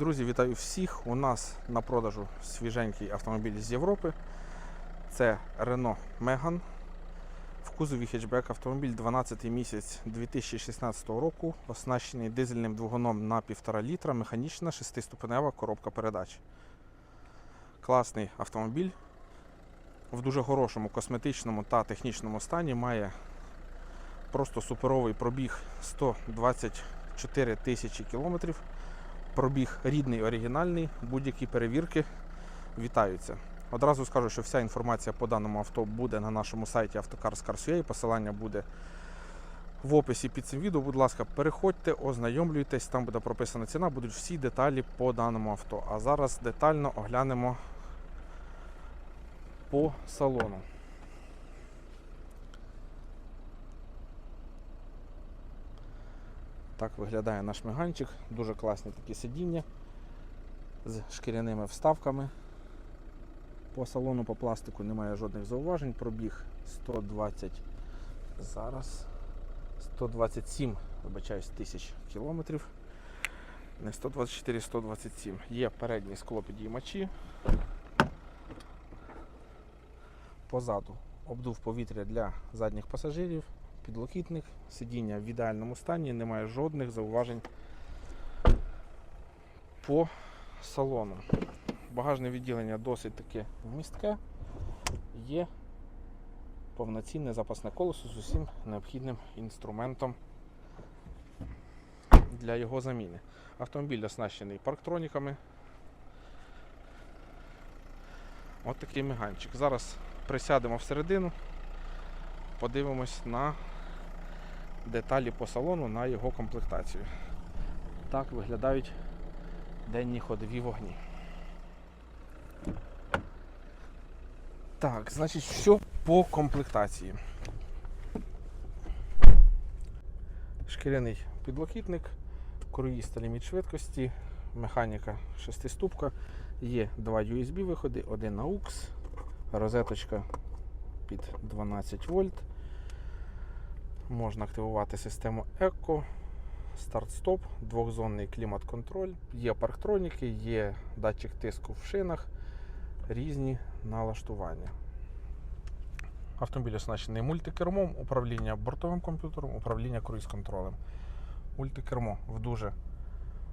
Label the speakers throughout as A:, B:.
A: Друзі, вітаю всіх. У нас на продажу свіженький автомобіль з Європи. Це Renault Megane. В кузові хетчбек автомобіль 12 місяць 2016 року, оснащений дизельним двигуном на 1,5 літра, механічна 6-ступенева коробка передач. Класний автомобіль в дуже хорошому косметичному та технічному стані має просто суперовий пробіг 124 тисячі кілометрів. Пробіг рідний, оригінальний, будь-які перевірки вітаються. Одразу скажу, що вся інформація по даному авто буде на нашому сайті Автокарс.Car.ua. Посилання буде в описі під цим відео. Будь ласка, переходьте, ознайомлюйтесь, там буде прописана ціна, будуть всі деталі по даному авто. А зараз детально оглянемо по салону. Так виглядає наш меганчик. Дуже класні такі сидіння з шкіряними вставками. По салону, по пластику немає жодних зауважень. Пробіг 120 зараз. 127, вибачаюсь, тисяч кілометрів. Не 124, 127. Є передні склопідіймачі. Позаду обдув повітря для задніх пасажирів, підлокітник, сидіння в ідеальному стані, немає жодних зауважень по салону. Багажне відділення досить таки вмістке. Є повноцінне запасне колесо з усім необхідним інструментом для його заміни. Автомобіль оснащений парктроніками. От такий меганчик. Зараз присядемо всередину, подивимось на деталі по салону, на його комплектацію. Так виглядають денні ходові вогні. Так, значить, що по комплектації. Шкіряний підлокітник, круїз та ліміт швидкості, механіка шестиступка, є два USB виходи, один на AUX, розеточка під 12 вольт. Можна активувати систему Eco, старт-стоп, двохзонний клімат-контроль, є парктроніки, є датчик тиску в шинах, різні налаштування. Автомобіль оснащений мультикермом, управління бортовим комп'ютером, управління круїз-контролем. Мультикермо в дуже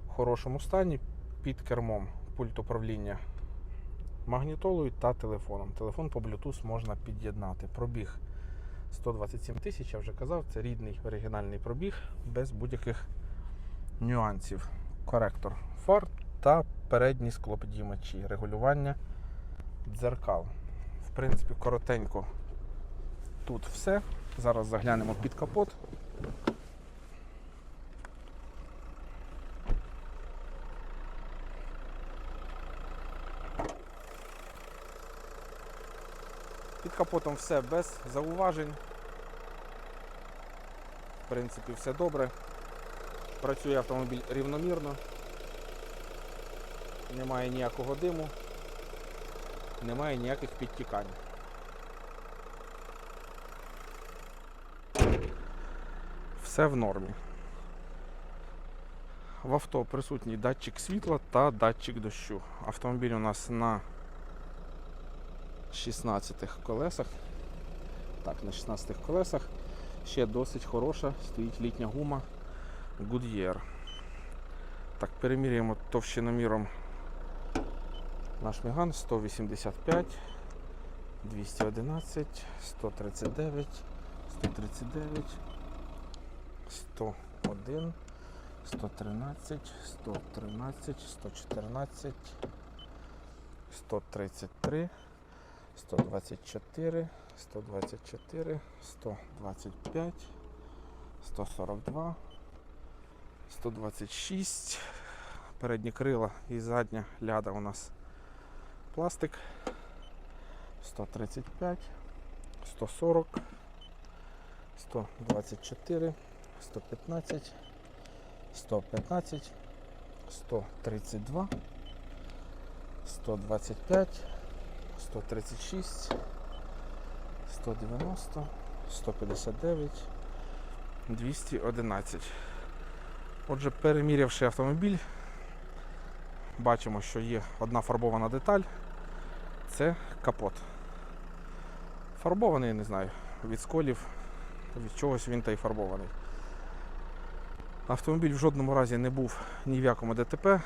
A: хорошому стані. Під кермом пульт управління магнітолою та телефоном. Телефон по Bluetooth можна під'єднати. Пробіг 127 тисяч, я вже казав, це рідний оригінальний пробіг без будь-яких нюансів. Коректор фар та передні склоподіймачі, регулювання дзеркал. В принципі, коротенько тут все. Зараз заглянемо під капот. Під капотом все без зауважень. В принципі, все добре. Працює автомобіль рівномірно. Немає ніякого диму, немає ніяких підтікань. Все в нормі. В авто присутній датчик світла та датчик дощу. Автомобіль у нас на 16 колесах. Так, на 16 колесах. Ще досить хороша, стоїть літня гума Goodyear. Так, перемірюємо товщиноміром наш меган 185, 211, 139, 139, 101, 113, 113, 114, 133, 124, 124, 125, 142, 126. Передні крила і задня ляда у нас пластик. 135, 140, 124, 115, 115, 132, 125, 136, 190, 159, 211. Отже, перемірявши автомобіль, бачимо, що є одна фарбована деталь. Це капот. Фарбований, не знаю, від сколів, від чогось він та й фарбований. Автомобіль в жодному разі не був ні в якому ДТП.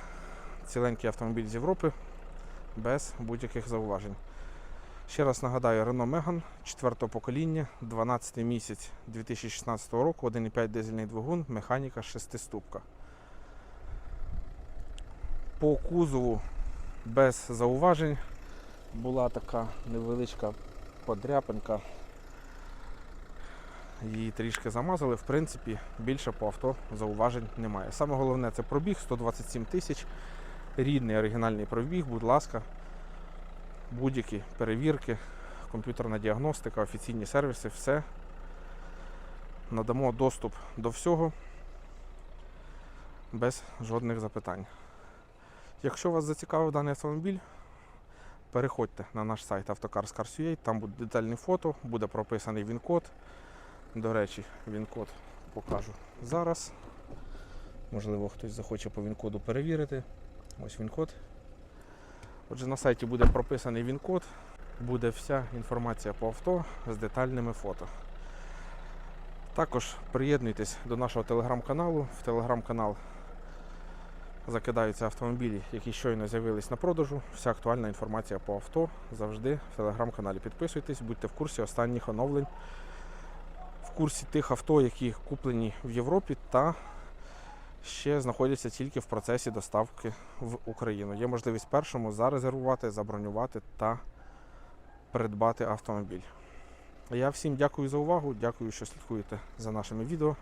A: Ціленький автомобіль з Європи без будь-яких зауважень. Ще раз нагадаю, Renault Megane 4 покоління, 12 місяць 2016 року, 1,5 дизельний двигун, механіка 6 ступка. По кузову без зауважень була така невеличка подряпинка. Її трішки замазали. В принципі, більше по авто зауважень немає. Саме головне це пробіг 127 тисяч. Рідний оригінальний пробіг, будь ласка, будь-які перевірки, комп'ютерна діагностика, офіційні сервіси, все. Надамо доступ до всього без жодних запитань. Якщо вас зацікавив даний автомобіль, переходьте на наш сайт автокарскars.ua, там буде детальне фото, буде прописаний він-код. До речі, він-код покажу зараз. Можливо, хтось захоче по він-коду перевірити. Ось він-код. Отже, на сайті буде прописаний він-код, буде вся інформація по авто з детальними фото. Також приєднуйтесь до нашого телеграм-каналу. В телеграм-канал закидаються автомобілі, які щойно з'явились на продажу. Вся актуальна інформація по авто завжди в телеграм-каналі. Підписуйтесь, будьте в курсі останніх оновлень, в курсі тих авто, які куплені в Європі та ще знаходяться тільки в процесі доставки в Україну. Є можливість першому зарезервувати, забронювати та придбати автомобіль. Я всім дякую за увагу, дякую, що слідкуєте за нашими відео.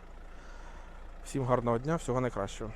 A: Всім гарного дня, всього найкращого.